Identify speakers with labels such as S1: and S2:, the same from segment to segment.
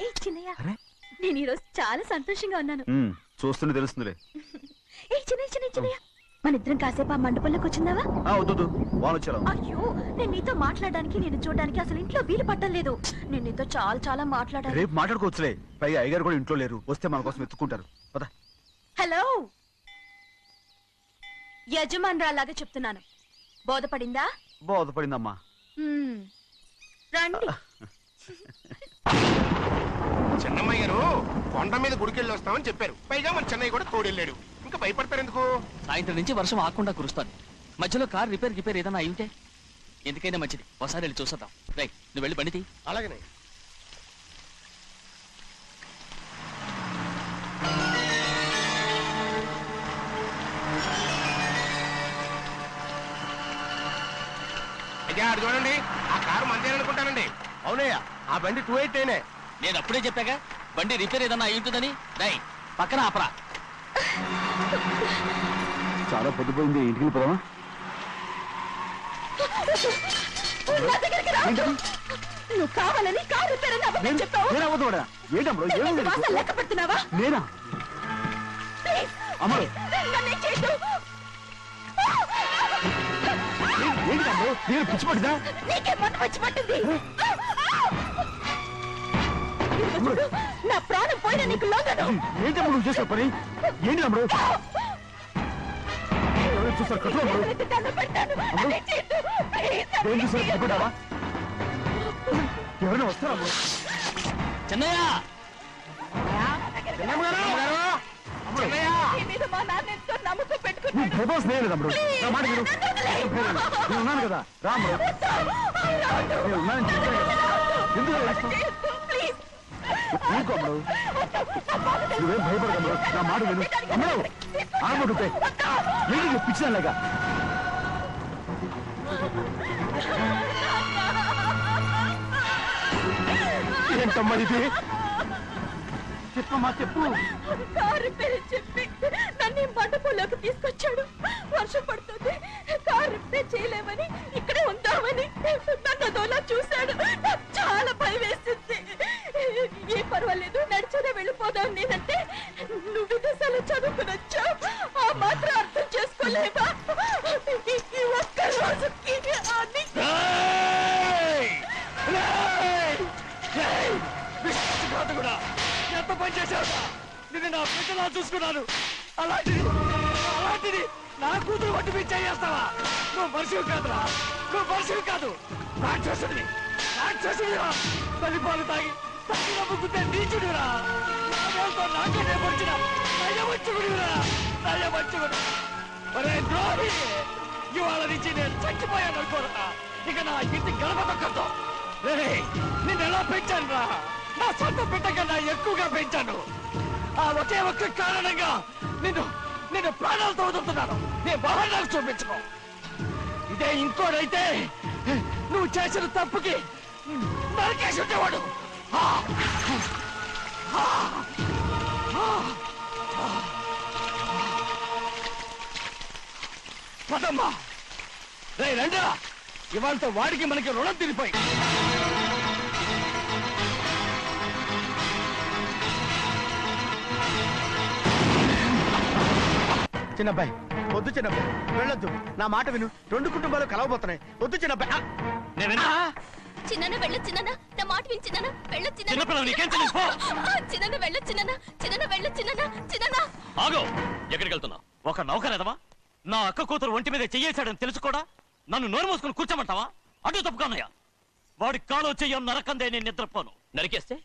S1: ఏ చిన్నయ్య
S2: అరే.
S1: నేను ఈరోజు చాలా సంతోషంగా ఉన్నాను.
S2: ఉమ్, చూస్తుంటే తెలుస్తుందిలే.
S1: ఏ చిన్నయ్య చిన్నయ్య చిన్నయ్య మన ఇద్దరం కాసేపు ఆ మండపంలోకి వచ్చిందావా?
S2: ఆ వద్దు వద్దు. వాళ్ళు వచ్చారు.
S1: అయ్యో నేను నీతో మాట్లాడడానికి నేను చూడడానికి అసలు ఇంట్లో వీలు పట్టలేదు నేను నీతో చాలా చాలా మాట్లాడాలి
S2: రేపు మాట్లాడుకోవచ్చులే. పైగా అయ్యగారు కూడా ఇంట్లో లేరు. వస్తే మన కోసం ఎత్తుకుంటారు పద.
S1: హలో! యజమానురాలాగా చెప్తున్నాను. బోధపడిందా?
S2: బోధపడిందమ్మా.
S1: హ్మ్. రండి.
S3: చెన్నమ్మ గారు కొండ మీద గుడికెళ్ళి వస్తామని చెప్పారు. పైగా మన చెన్నయ్య కూడా తోడెళ్ళాడు. ఇంకా భయపడతారు ఎందుకు?
S4: సాయంత్రం నుంచి వర్షం ఆకుండా కురుస్తాను. మధ్యలో కార్ రిపేర్ రిపేర్ ఏదైనా అయి ఉంటే? ఎందుకైనా మంచిది. ఒకసారి వెళ్ళి చూసేద్దాం. రైట్ నువ్వు వెళ్ళి బండి తీ.
S3: అలాగనే. అయ్యా చూడండి. ఆ కారు మందే అనుకుంటానండి అవునయ్యా ఆ బండి టూ ఎయిట్ అయినే
S4: నేను అప్పుడే చెప్పాగా బండి రిపేర్ ఏదైనా అయి ఉంటుందని? రై పక్కన ఆపరా.
S2: చాలా పొద్దుపోయింది ఇంటికి
S1: నా దగ్గరికి. నువ్వు కావాలని కారు రిపేర్ అని అబద్ధం చెప్పావు?
S2: నేను అవ్వదు కూడా ఏంటమ్మా ఏముంది నీకు?
S1: వాసన లెక్క పెడుతున్నావా?
S2: నేనా?
S1: ప్లీజ్.
S2: అమ్మా.
S1: నన్ను ఏం చేయొద్దు.
S2: ఏంటి తమ్ముడు నేను పిచ్చి పట్టిదా
S1: నీకే వచ్చి పట్టింది. నా ప్రాణం పోయినా నీకు లొంగను.
S2: ఏంటి తమ్ముడు నువ్వు చేసే పని? ఏంటి ఎవరైనా చూస్తారు కట్టు తమ్ముడు
S1: చేతులెత్తి దండం పెడతాను. అదే చేయొద్దు. ప్లీజ్ నన్ను
S2: దేనికి సార్ భయపడ్డావా ఎవరైనా వస్తారా?
S4: చెన్నయ్య
S2: ఏం తమ్ముడు నా మాట విను. నేను ఉన్నాను కదా. అమ్ముడు నేను కదా. ఎందుకు ఏడుస్తావ్?
S1: ప్లీజ్
S2: నువ్వేం భయపడకమ్ముడు నా మాట విను. అమ్ముడు ఆడబడుతాయి ఏంటి పిచ్చిదానిలాగా? ఏంటమ్మా ఇది? చెప్పమ్మా చెప్పు.
S1: కారు పేరు చెప్పి నన్ను ఈ మండపంలోకి తీసుకొచ్చాడు. వర్షం పడుతుంది. కారు రిపేర్ చేయలేమని ఇక్కడే ఉందామని నన్ను అదోలా చూశాడు. నాకు చాలా భయం వేసింది ఏ పర్వాలేదు నడిచేదే వెళ్ళిపోదాం నేనంటే నువ్వు విదేశాలు చదువుకుని వచ్చావు. ఆ మాత్రం అర్థం చేసుకోలేవా? ఈ- ఒక్క రోజుకి అన్ని
S4: కూడా ఎంత పని చేశావు నిన్ను నా బిడ్డలా చూసుకున్నాను. అలాంటిది అలాంటిది నా కూతురు వంటి పిచ్చి చేస్తావా నువ్వు మనిషివి కాదురా. నువ్వు మనిషివి కాదు. రాక్షసుడివి. రాక్షసుడిరా తల్లిపాలు తాగి తల్లిలో ముగ్గుతే నీచుడిరా నాతో నాకే వచ్చిన నయవంచుకుడిరా నయవంచుకుడు ఒరే ద్రోహి ఇవాళ నుంచి నేను చచ్చిపోయాను అనుకోరా ఇక నా ఇంటి గడప దొక్కతో రే నిన్ను ఎలా పెంచాను రా నా సొంత బిడ్డ కన్నా ఎక్కువగా పెంచాను ఆ ఒకే ఒక్క కారణంగా నిన్ను నిన్ను ప్రాణాలతో వదులుతున్నాను నేను వాహనాలు చూపించుకో ఇదే ఇంకోడైతే నువ్వు చేసిన తప్పుకి నరికేసి ఉండేవాడు పదమ్మా. రే రండా ఇవాళతో వాడికి మనకి రుణం తిరిపోయి.
S5: చిన్నబ్బాయి వద్దు చిన్నబ్బాయి. వెళ్ళొద్దు. నా మాట విను. రెండు కుటుంబాలు కలవబోతున్నాయి. వద్దు చిన్నబ్బాయి.
S6: చిన్న వెళ్ళ చిన్న నా మాట విని చిన్న
S4: నీకేం పో.
S6: చిన్న వెళ్ళ చిన్న చిన్న వెళ్ళ చిన్న చిన్న
S4: ఆగు! ఎక్కడికి వెళ్తున్నావు? ఒక నౌకరేదవా? నా అక్క కూతురు ఒంటి మీద చెయ్యేశాడని తెలుసు కూడా నన్ను నోరు మూసుకుని కూర్చోమంటావా? అటు తప్పుకోనయ్యా వాడి కాలో చెయ్యం నరకందే నేను నిద్రపోను. నరికేస్తే?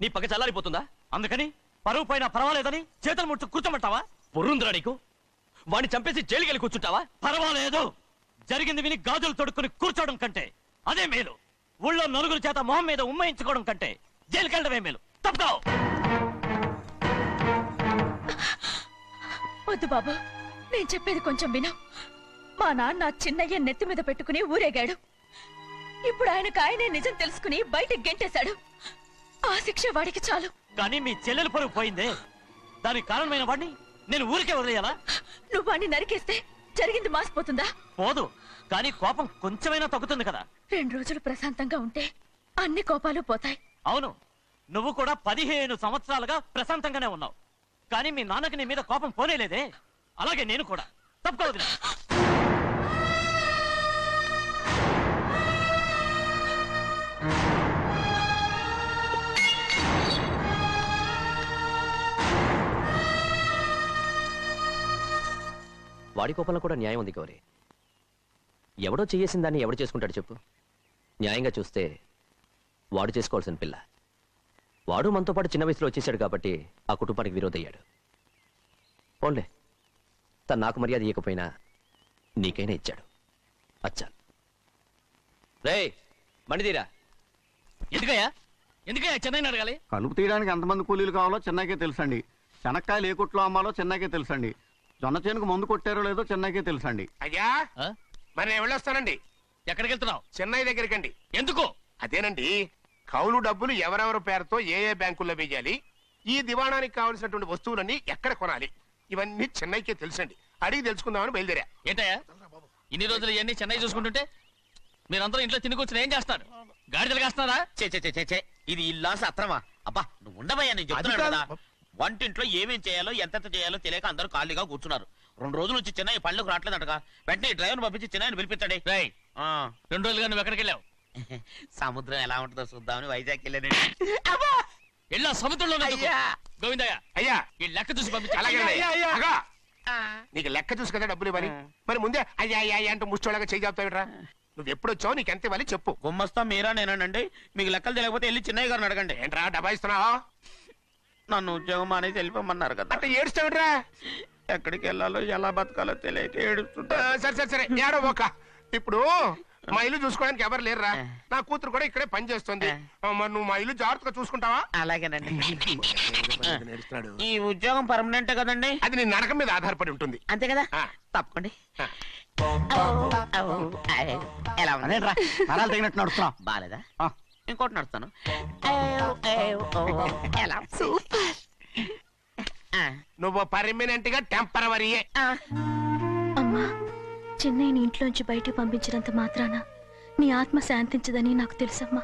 S4: నీ పక్క చల్లారిపోతుందా? అందుకని పరువు పైన పర్వాలేదని చేతులు ముట్టు కూర్చోమంటావా? పొర్రుందిరా నీకు? వాడిని చంపేసి జైలుకెళ్ళి కూర్చుంటావా? పర్వాలేదు. జరిగింది విని గాజులు తొడుక్కుని కూర్చోవడం కంటే అదే మేలు. ఊళ్ళో నలుగురు చేత మొహం మీద ఉమ్మయించుకోవడం కంటే జైలుకెళ్ళడమే మేలు. తప్పుకో!
S1: వద్దు బాబు. నేను చెప్పేది కొంచెం విను. మా నాన్న చిన్నయ్య నెత్తి మీద పెట్టుకుని ఊరేగాడు. ఇప్పుడు ఆయనకు ఆయనే నిజం తెలుసుకుని బయటకు గెంటేశాడు. ఆ శిక్ష వాడికి చాలు.
S4: కానీ మీ చెల్లెలు పరుగు పోయిందే. దానికి కారణమైన వాడిని నేను ఊరికే వదిలేయాలా?
S1: నువ్వు వాడిని నరికేస్తే జరిగింది మాసిపోతుందా?
S4: పోదు. కానీ కోపం కొంచెమైనా తగ్గుతుంది కదా.
S1: రెండు రోజులు ప్రశాంతంగా ఉంటే అన్ని కోపాలు పోతాయి.
S4: అవును. నువ్వు కూడా పదిహేను సంవత్సరాలుగా ప్రశాంతంగానే ఉన్నావు. కానీ మీ నాన్నకి నీ మీద కోపం పోనేలేదే అలాగే నేను కూడా. తప్పుకోవద్దు
S7: వాడి కోపంలో కూడా న్యాయం ఉంది గౌరీ. ఎవడో చేయేసిన దాన్ని ఎవడు చేసుకుంటాడు చెప్పు. న్యాయంగా చూస్తే వాడు చేసుకోవాల్సిన పిల్ల. వాడు మనతో పాటు చిన్న వయసులో వచ్చేసాడు కాబట్టి ఆ కుటుంబానికి విరోధయ్యాడు. పోన్లే. తను నాకు మర్యాద ఇవ్వకపోయినా నీకైనా ఇచ్చాడు. అచ్చా. రే మణిదీరా
S4: ఎందుకయ్యా? ఎందుకయ్యా చెన్నైని అడగాలి?
S2: కలుపు తీయడానికి ఎంతమంది కూలీలు కావాలో చెన్నైకే తెలుసండి. శనక్కాయలు ఏ కొట్లో అమ్మాలో చెన్నైకే తెలుసండి. జొన్న చేనుకు మందు కొట్టారో లేదో చెన్నైకే తెలుసండి.
S3: అయ్యా?
S4: ఆ?
S3: మరి నేను వెళ్ళొస్తానండి.
S4: ఎక్కడికి వెళ్తున్నావు
S3: చెన్నై దగ్గరికండి.
S4: ఎందుకు?
S3: అదేనండి కౌలు డబ్బులు ఎవరెవరి పేరుతో ఏ ఏ బ్యాంకుల్లో వేయాలి ఈ దివాణానికి కావలసినటువంటి వస్తువులన్నీ ఎక్కడ కొనాలి ఇవన్నీ చెన్నైకే తెలుసండి. అడిగి తెలుసుకుందామని బయలుదేరా.
S4: ఏంటయ్యా? ఇన్ని రోజులు ఇవన్నీ చెన్నై చూసుకుంటుంటే మీరందరూ ఇంట్లో తిని కూర్చుని ఏం చేస్తారు? గాడిదలు కాస్తున్నారా?
S8: చే చే చే, చే ఇది ఇల్లా సత్రమా అబ్బా నువ్వు ఉండవయ్యా నేను చెప్తున్నాను కాదు. వంటింట్లో ఏమేం చేయాలో ఎంతెంత చేయాలో తెలియక అందరూ ఖాళీగా కూర్చున్నారు. రెండు రోజుల నుంచి చెన్నై పళ్ళకు రావట్లేదంటగా. వెంటనే డ్రైవర్ పంపించి
S4: రేయ్
S8: ఆ,
S4: రెండు రోజులుగా నువ్వు ఎక్కడికి వెళ్ళావు?
S8: సముద్రం ఎలా ఉంటుందో చూద్దామని వైజాగ్ వెళ్ళానండి.
S4: వెళ్ళా సముద్రంలో
S8: అయ్యా.
S4: గోవిందయ్య
S3: అయ్యా!
S4: ఈ లెక్క చూసి పంపించు.
S3: అలాగే అగా!
S8: ఆ,
S3: నీకు లెక్క చూసి కదా డబ్బులు ఇవ్వాలి. మరి ముందే అయ్యా అయ్యా అయ్యా అంటూ ముష్టోళ్ళగా చేయి చెప్తావిట్రా నువ్వు ఎప్పుడు వచ్చావు? నీకు ఎంత ఇవ్వాలి? చెప్పు.
S8: గుమ్మస్తా మీరా నేనండి. మీకు లెక్కలు తెలియకపోతే వెళ్ళి చెన్నై గారిని అడగండి.
S3: ఏంట్రా డబ్బా ఇస్తున్నావు?
S8: నన్ను ఉద్యోగం మానేసి వెళ్ళిపోమన్నారు కదా.
S3: అంటే ఏడుస్తావిట్రా?
S8: ఎక్కడికి వెళ్ళాలో ఎలా బతకాలో తెలియక ఏడుస్తుంటా.
S3: సరే సరే సరే. ఏడో ఒక. ఇప్పుడు మా ఇల్లు చూసుకోవడానికి ఎవరు లేరురా? నా కూతురు కూడా ఇక్కడే పని చేస్తుంది. మరి నువ్వు మా ఇల్లు జాగ్రత్తగా చూసుకుంటావా?
S8: అలాగేనండి. ఈ ఉద్యోగం పర్మనెంట్ కదండి?
S3: అది నీ నరకం మీద ఆధారపడి ఉంటుంది.
S8: అంతే కదా. తప్పకండి. ఎలా ఉంది?
S2: అదేంట్రా?
S8: ఇంకోటి నడుస్తాను.
S3: నువ్వు పర్మనెంట్గా టెంపరవరీయే.
S8: ఆ.
S1: అమ్మా చెన్నైని ఇంట్లోంచి బయటికి పంపించినంత మాత్రాన నీ ఆత్మ శాంతించదని నాకు తెలుసమ్మా.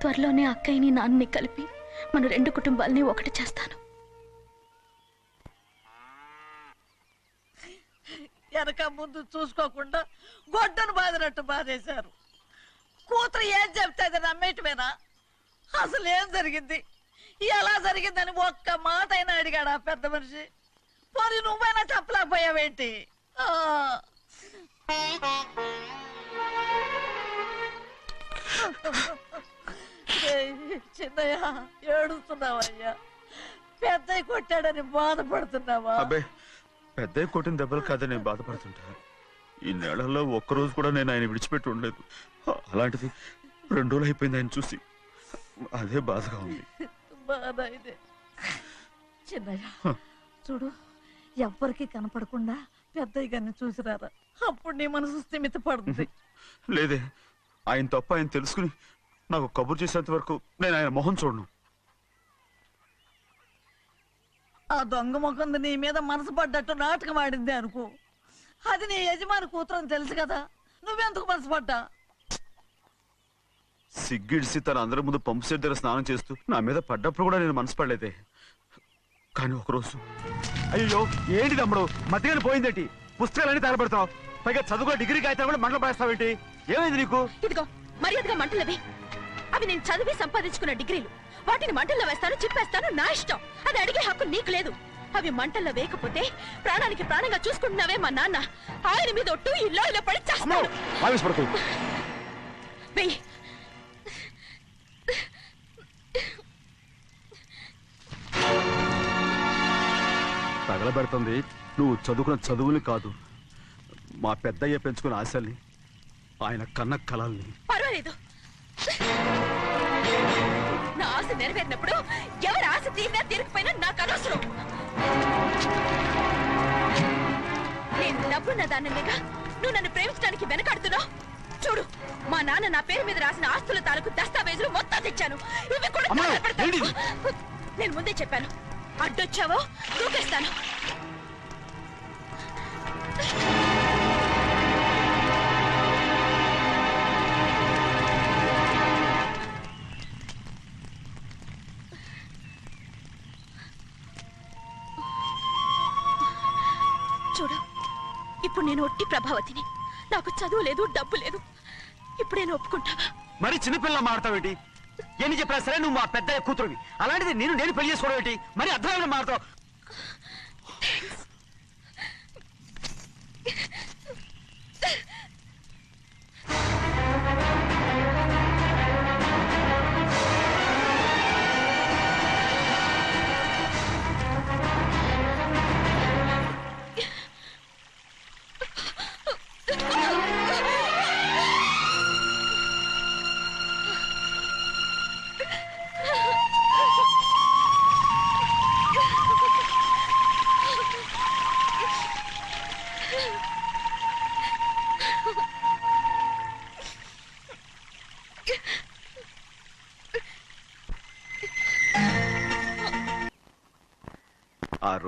S1: త్వరలోనే అక్కయ్యని నాన్నని కలిపి మన రెండు కుటుంబాలని ఒకటి చేస్తాను.
S9: వెనక ముందు చూసుకోకుండా గొడ్డను బాదినట్టు బాధేశారు. కూతురు ఏం చెప్తే అది నమ్మేయటమేనా అసలు ఏం జరిగింది? ఎలా జరిగిందని ఒక్క మాట అయినా అడిగాడు ఆ పెద్ద మనిషి? పోనీ నువ్వైనా చెప్పలేకపోయావేంటి? చిన్నయ్య ఏడుస్తున్నావయ్యా. పెద్దయ్య కొట్టాడని బాధపడుతున్నావా?
S2: అబ్బే పెద్ద కొట్టిన దెబ్బలు కాదని నేను బాధపడుతుంటా. ఈ నెలలో ఒక్కరోజు కూడా నేను ఆయన విడిచిపెట్టి ఉండలేదు. అలాంటిది? రెండు రోజులు అయిపోయింది ఆయన చూసి. అదే బాధగా ఉంది.
S9: బాధ ఇదే. చిన్నయ్య చూడు ఎవ్వరికి కనపడకుండా పెద్దయ్య గారిని చూసిరారా అప్పుడు నీ మనసు స్థిమిత పడుతుంది.
S2: లేదే ఆయన తప్ప ఆయన తెలుసుకుని నాకు కబురు చేసేంత వరకు నేను ఆయన మొహం చూడను.
S9: ఆ దొంగ ముఖం నీ మీద మనసు పడ్డట్టు నాటకం ఆడింది అనుకో. అది నీ యజమాని కూతురు అని తెలుసు కదా. నువ్వెందుకు మనసు పడ్డా
S2: సిగ్గిడిసి తన అందరి ముందు పంపు సెట్ దగ్గర స్నానం చేస్తూ నా మీద పడ్డప్పుడు కూడా నేను మనసు పడలేదే కానీ ఒకరోజు అయ్యో ఏంటి తమ్ముడు? మధ్యగానే పోయిందేంటి? పుస్తకాలన్నీ తగలబెడతావు పైగా చదువుకో డిగ్రీ కాగితాలు కూడా మండలం పడేస్తావేంటి ఏమైంది నీకు?
S1: ఇదిగో మర్యాదగా మంటలవి అవి నేను చదివి సంపాదించుకున్న డిగ్రీలు. వాటిని మంటల్లో వేస్తాను చిప్పేస్తాను నా ఇష్టం. అది అడిగే హక్కు నీకు లేదు. అవి మంటల్లో వేయకపోతే ప్రాణానికి ప్రాణంగా చూసుకుంటున్నావే మా నాన్న. ఆయన మీద ఒట్టు ఇల్లు ఇలా పడి చేస్తాడు.
S2: ఆవేశపడకు.
S1: వెయ్యి.
S2: తగలబెడుతుంది. నువ్వు చదువుకున్న చదువుని కాదు. మా పెద్దయ్య పెంచుకున్న ఆశల్ని ఆయన కన్న కళల్ని.
S1: పర్వాలేదు. నా ఆశ నెరవేరినప్పుడు ఎవరి ఆశ తీరినా తీరకపోయినా నాకు అనవసరం. నేను డబ్బున్న దానిగా నువ్వు నన్ను ప్రేమించడానికి వెనకాడుతున్నావు? చూడు మా నాన్న నా పేరు మీద రాసిన ఆస్తుల తాలూకు దస్తావేజులు మొత్తం తెచ్చాను. ఇవి కూడా? నేను ముందే చెప్పాను. అడ్డొచ్చావో? దూకేస్తాను. చూడు. ఇప్పుడు నేను ఒట్టి ప్రభావతిని. నాకు చదువు లేదు డబ్బు లేదు. ఇప్పుడు నేను ఒప్పుకుంటావా?
S2: మరి చిన్నపిల్ల మాడతావేంటి ఎన్ని చెప్పినా సరే నువ్వు మా పెద్ద కూతురువి. అలాంటిది నేను నేను పెళ్ళి చేసుకోవడం ఏంటి? మరి అర్థమైన మాడతావు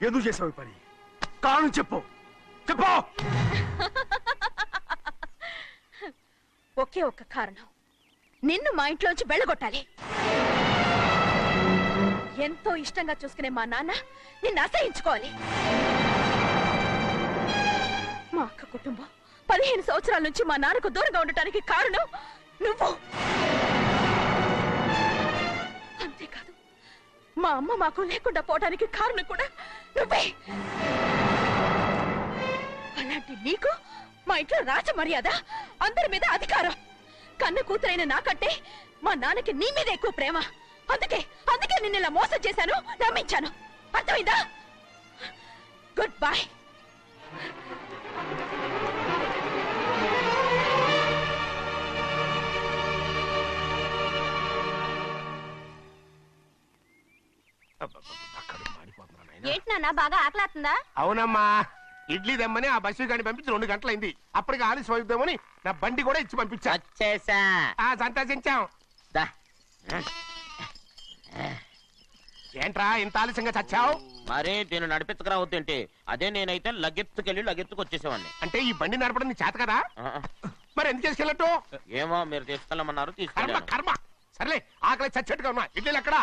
S2: ఎందుకు చేసావు పని? కారణం చెప్పు. చెప్పు!
S1: ఒకే ఒక్క కారణం. నిన్ను మా ఇంట్లోంచి వెళ్ళగొట్టాలి. ఎంతో ఇష్టంగా చూసుకునే మా నాన్న నిన్ను అసహించుకోవాలి. మా అక్క కుటుంబం పదిహేను సంవత్సరాల నుంచి మా నాన్నకు దూరంగా ఉండటానికి కారణం నువ్వు. మా అమ్మ మాకు లేకుండా పోవడానికి కారణం కూడా నువ్వే. అలాంటి నీకు మా ఇంట్లో రాజ మర్యాద అందరి మీద అధికారం. కన్న కూతురైన నాకంటే మా నాన్నకి నీ మీద ఎక్కువ ప్రేమ. అందుకే అందుకే నిన్న ఇలా మోసం చేశాను నమ్మించాను. అర్థమైందా? గుడ్ బాయ్
S6: ఏంటి నాన్న బాగా ఆకలాతుందా?
S3: అవునమ్మా ఇడ్లీ దమ్మని ఆ బస్సు గాని పంపించి రెండు గంటలైంది. అప్పటికి ఆలస్యం అవుతామని నా బండి కూడా ఇచ్చి పంపించా.
S8: వచ్చేసా.
S3: ఆ సంతోషించాం.
S8: దా.
S3: ఏంట్రా ఇంత ఆలస్యంగా చచ్చావు?
S8: మరి దీన్ని నడిపెత్తుకురావద్దేంటి అదే నేనైతే లగెత్తుకెళ్ళి లగెత్తుకు వచ్చేసేవాడిని.
S3: అంటే ఈ బండి నడపడం నీ చేత కదా? మరి ఎందుకు చేసుకెళ్ళట్టు?
S8: ఏమో మీరు తీసుకెళ్ళమన్నారు
S3: కర్మ
S8: తీసుకెళ్ళాను
S3: కర్మ. సర్లే ఆకలి చచ్చేట్టుగా ఉన్నా. ఇడ్లీలు ఎక్కడా?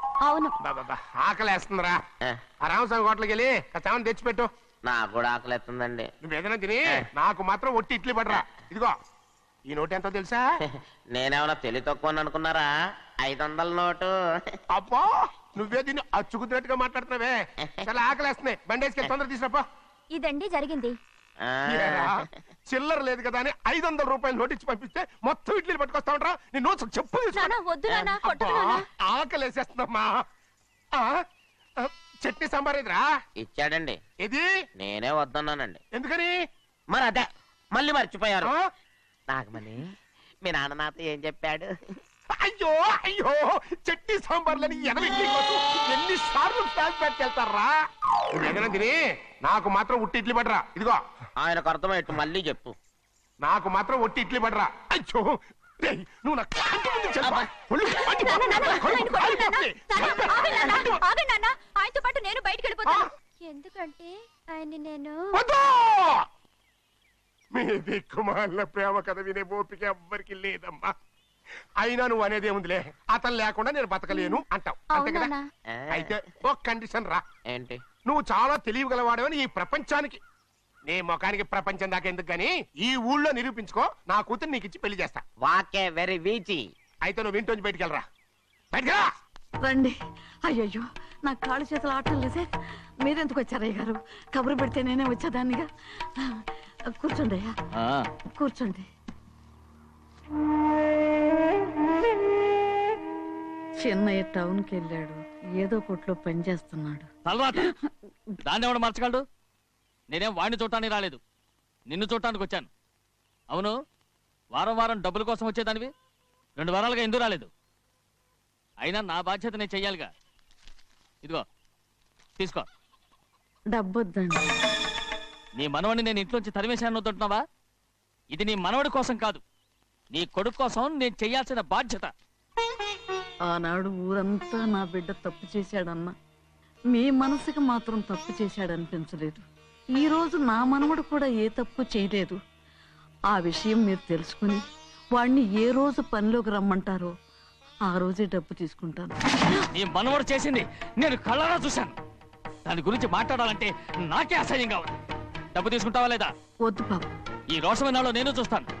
S6: అవును.
S3: బాబా ఆకలేస్తుందిరా. ఆ రామస్వామి హోటల్కి వెళ్ళి కచ్చామని తెచ్చిపెట్టు.
S8: నాకు కూడా ఆకలిస్తుందండి.
S3: నువ్వేదైనా తిని నాకు మాత్రం ఒట్టి ఇడ్లీ పడరా. ఇదిగో ఈ నోటు ఎంతో తెలుసా?
S8: నేనేమన్నా తెలివి తక్కువ అనుకున్నారా? ఐదు వందల నోటు.
S3: అబ్బో నువ్వే దీన్ని అచ్చుకుతున్నట్టుగా మాట్లాడుతున్నావే. చాలా ఆకలేస్తున్నాయి. బండేసుకెళ్ళి తొందర తీసినప్పా
S6: ఇదండి జరిగింది.
S3: చిల్లర లేదు కదా అని ఐదు వందల రూపాయలు నోటు ఇచ్చి పంపిస్తే మొత్తం ఇడ్లీలు పట్టుకొస్తా ఉంటా నీ నోట్స్ చెప్పు తీసుకో.
S6: నాన్న వద్దు నాన్న కొట్టకు
S3: అబ్బా,
S6: నాన్న
S3: ఆకలేసేస్తుందమ్మా చట్నీ సాంబార్ ఇదిరా?
S8: ఇచ్చాడండి.
S3: ఇది
S8: నేనే వద్దన్నానండి.
S3: ఎందుకని?
S8: మరి అదే మళ్ళీ మర్చిపోయారు.
S3: ఆ?
S8: నాగమణి మీ నాన్న నాతో ఏం చెప్పాడు?
S3: అయ్యో అయ్యో చట్నీ సాంబార్లని ఎనభై ఎన్ని సార్లు ప్యాక్ తిని నాకు మాత్రం ఉట్టి ఇడ్లీ పడరా ఇదిగో
S8: ఆయనకు అర్థమయ్యట్టు మళ్ళీ చెప్పు
S3: నాకు మాత్రం ఒట్టి ఇడ్లీ పడరా అయ్యో నువ్వు నా కంటి ముందు చెప్పా. ఒళ్ళు మండిపోతుంది.
S6: నాన్న, నాన్న,
S3: కడుపు
S6: ఆయన కొట్టకు నాన్న.
S3: కాలిపోతుంది.
S6: నాన్న, ఆగండి నాన్న, ఆగండి నాన్న. ఆయనతో పాటు నేను బయటికి అంటే ఆయన నేను
S3: వద్దు! మీ దిక్కుమాలిన ప్రేమ కథ వినే ఓపిక ఎవ్వరికి లేదమ్మా అయినా నువ్వు అనేది ఏముందిలే? అతను లేకుండా నేను బతకలేను అంటావు. అంతే కదా?
S6: అవునా
S3: అయితే ఒక కండిషన్ రా.
S7: ఏంటి?
S3: నువ్వు చాలా తెలియగలవాడవని ఈ ప్రపంచానికి. నీ ముఖానికి ప్రపంచం దాకా ఎందుకు గాని ఈ ఊళ్ళో నిరూపించుకో నా కూతురు నీకు ఇచ్చి పెళ్ళి చేస్తా.
S10: వాకే వెరీ వీచి.
S3: అయితే నువ్వు ఇంటి బయటికి వెళ్ళరా. బయటికి
S9: రండి. అయ్యయ్యో నా కాళ్ళు చేతులు ఆటం లేదే మీరెందుకు వచ్చారు అయ్య గారు కబురు పెడితే నేనే వచ్చేదాన్నిగా. కూర్చోండి అయ్యా. కూర్చోండి. చిన్నయ్య టౌన్కి వెళ్ళాడు. ఏదో కొట్లో పని చేస్తున్నాడు.
S4: తలవాత దాన్ని ఎవడు మర్చగలడు? నేనేం వాడిని చూడటానికి రాలేదు. నిన్ను చూడటానికి వచ్చాను. అవును వారం వారం డబ్బుల కోసం వచ్చేదానివి? రెండు వారాలుగా ఎందుకు రాలేదు? అయినా నా బాధ్యత నేను చెయ్యాలిగా. ఇదిగో తీసుకో.
S9: డబ్బొద్దండి.
S4: నీ మనవడిని నేను ఇంట్లోంచి తరిమేశాను వద్దంటున్నావా ఇది నీ మనవడి కోసం కాదు. నీ కొడుకు కోసం నేను చెయ్యాల్సిన బాధ్యత.
S9: ఆనాడు ఊరంతా నా బిడ్డ తప్పు చేశాడన్నా. మీ మనసుకి మాత్రం తప్పు చేశాడనిపించలేదు. ఈ రోజు నా మనవడు కూడా ఏ తప్పు చేయలేదు. ఆ విషయం మీరు తెలుసుకుని వాణ్ణి ఏ రోజు పనిలోకి రమ్మంటారో ఆ రోజే డబ్బు తీసుకుంటాను.
S4: నీ మనవడు చేసింది నేను కళ్ళారా చూశాను. దాని గురించి మాట్లాడాలంటే నాకే అసహ్యంగా ఉంది. డబ్బు తీసుకుంటావా లేదా?
S9: వద్దు బాబు.
S4: ఈ రోషమైన నేను చూస్తాను.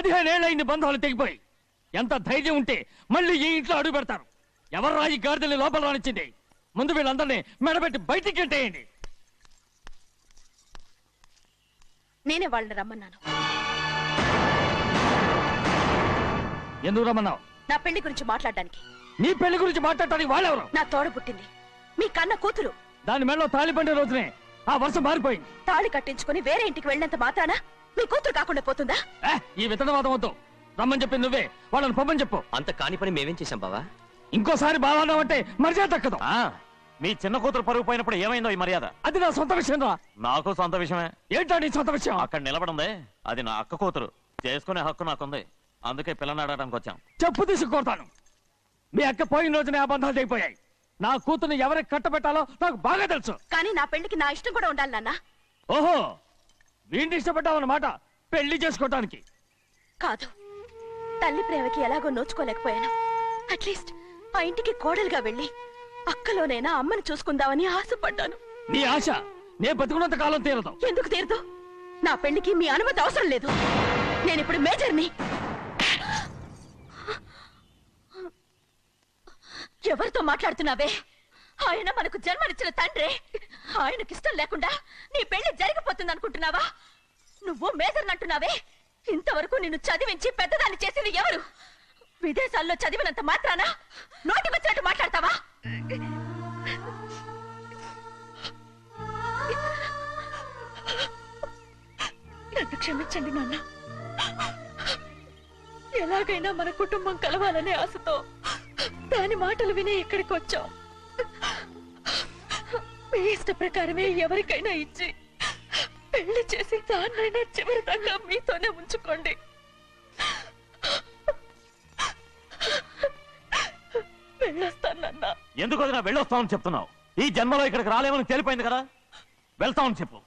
S4: పదిహేనేళ్ళయింది బంధాలు తెగిపోయి. ఎంత ధైర్యం ఉంటే మళ్ళీ ఈ ఇంట్లో అడుగు పెడతారు. ఎవరు రాయి గాడిదల్ని లోపల రానిచ్చింది? ముందు వీళ్ళందరినీ మెడబెట్టి బయటికి గెంటేయండి.
S1: నేనే వాళ్ళని రమ్మన్నాను.
S4: ఎందుకు రమ్మన్నావు?
S1: నా పెళ్ళి గురించి మాట్లాడడానికి.
S4: నీ పెళ్ళి గురించి మాట్లాడటానికి వాళ్ళెవరు?
S1: నా తోడ పుట్టింది. మీ కన్న కూతురు.
S4: దాని మెడలో తాళి పండే రోజునే ఆ వర్షం మారిపోయింది.
S1: తాళి కట్టించుకుని వేరే ఇంటికి వెళ్ళినంత మాత్రాన? మీ కూతురు కాకుండా పోతుందా?
S4: ఏ, ఈ విత్తనవాదం వద్దు. రమ్మని చెప్పి నువ్వే వాళ్ళని పంపని చెప్పు.
S7: అంత కాని పని మేమేం చేశాం బావా?
S4: ఇంకోసారి బాగా అంటే మర్యాద దక్కదు.
S11: మీ చిన్న కూతురు పరుగు పోయినప్పుడు ఏమైందో ఈ మర్యాద?
S4: అది నా సొంత విషయం రా.
S11: నాకు సొంత విషయమే.
S4: ఏంటా నీ సొంత విషయం?
S11: అక్కడ నిలబడిందే. అది నా అక్క కూతురు. చేసుకునే హక్కు నాకుంది. అందుకే పిల్లని అడగడానికి వచ్చాం.
S4: చెప్పు తీసుకొడతాను మీ అక్క పోయిన రోజునే ఆ బంధాలు తెగిపోయాయి. నా కూతుర్ని ఎవరికి కట్టబెట్టాలో నాకు బాగా తెలుసు.
S1: కానీ నా పెళ్ళికి నా ఇష్టం కూడా ఉండాలి నాన్న.
S4: ఓహో వీడిని ఇష్టపడ్డావన్నమాట పెళ్ళి చేసుకోవటానికి
S1: కాదు తల్లి ప్రేమకి ఎలాగో నోచుకోలేకపోయాను. అట్లీస్ట్ ఆ ఇంటికి కోడలుగా వెళ్ళి అక్కలోనైనా అమ్మని చూసుకుందామని ఆశపడ్డాను.
S4: నీ ఆశ నే బతుకున్నంత కాలం తీరదు.
S1: ఎందుకు తీరదు? నా పెళ్ళికి మీ అనుమతి అవసరం లేదు. నేను ఇప్పుడు మేజర్ని. ఎవరితో మాట్లాడుతున్నావే? ఆయన మనకు జన్మనిచ్చిన తండ్రి. ఆయనకి ఇష్టం లేకుండా నీ పెళ్ళి జరిగిపోతుంది అనుకుంటున్నావా నువ్వు మేజర్ అంటున్నావే ఇంతవరకు నిన్ను చదివించి పెద్దదాన్ని చేసింది ఎవరు? విదేశాల్లో చదివినంత మాత్రాన? నోటికి వచ్చినట్టు మాట్లాడతావా? నన్ను క్షమించండి నాన్న. ఎలాగైనా మన కుటుంబం కలవాలనే ఆశతో దాని మాటలు విని ఇక్కడికి వచ్చాం మీ ఇష్ట ప్రకారమే ఎవరికైనా ఇచ్చి పెళ్ళి చేసి దాన్నైనా చివరి దాకా మీతోనే ఉంచుకోండి. వెళ్ళొస్తానన్నా
S11: ఎందుకు వదినా వెళ్ళొస్తామని చెప్తున్నావు? ఈ జన్మలో ఇక్కడికి రాలేమని తేలిపోయింది కదా? వెళ్తామని చెప్పు.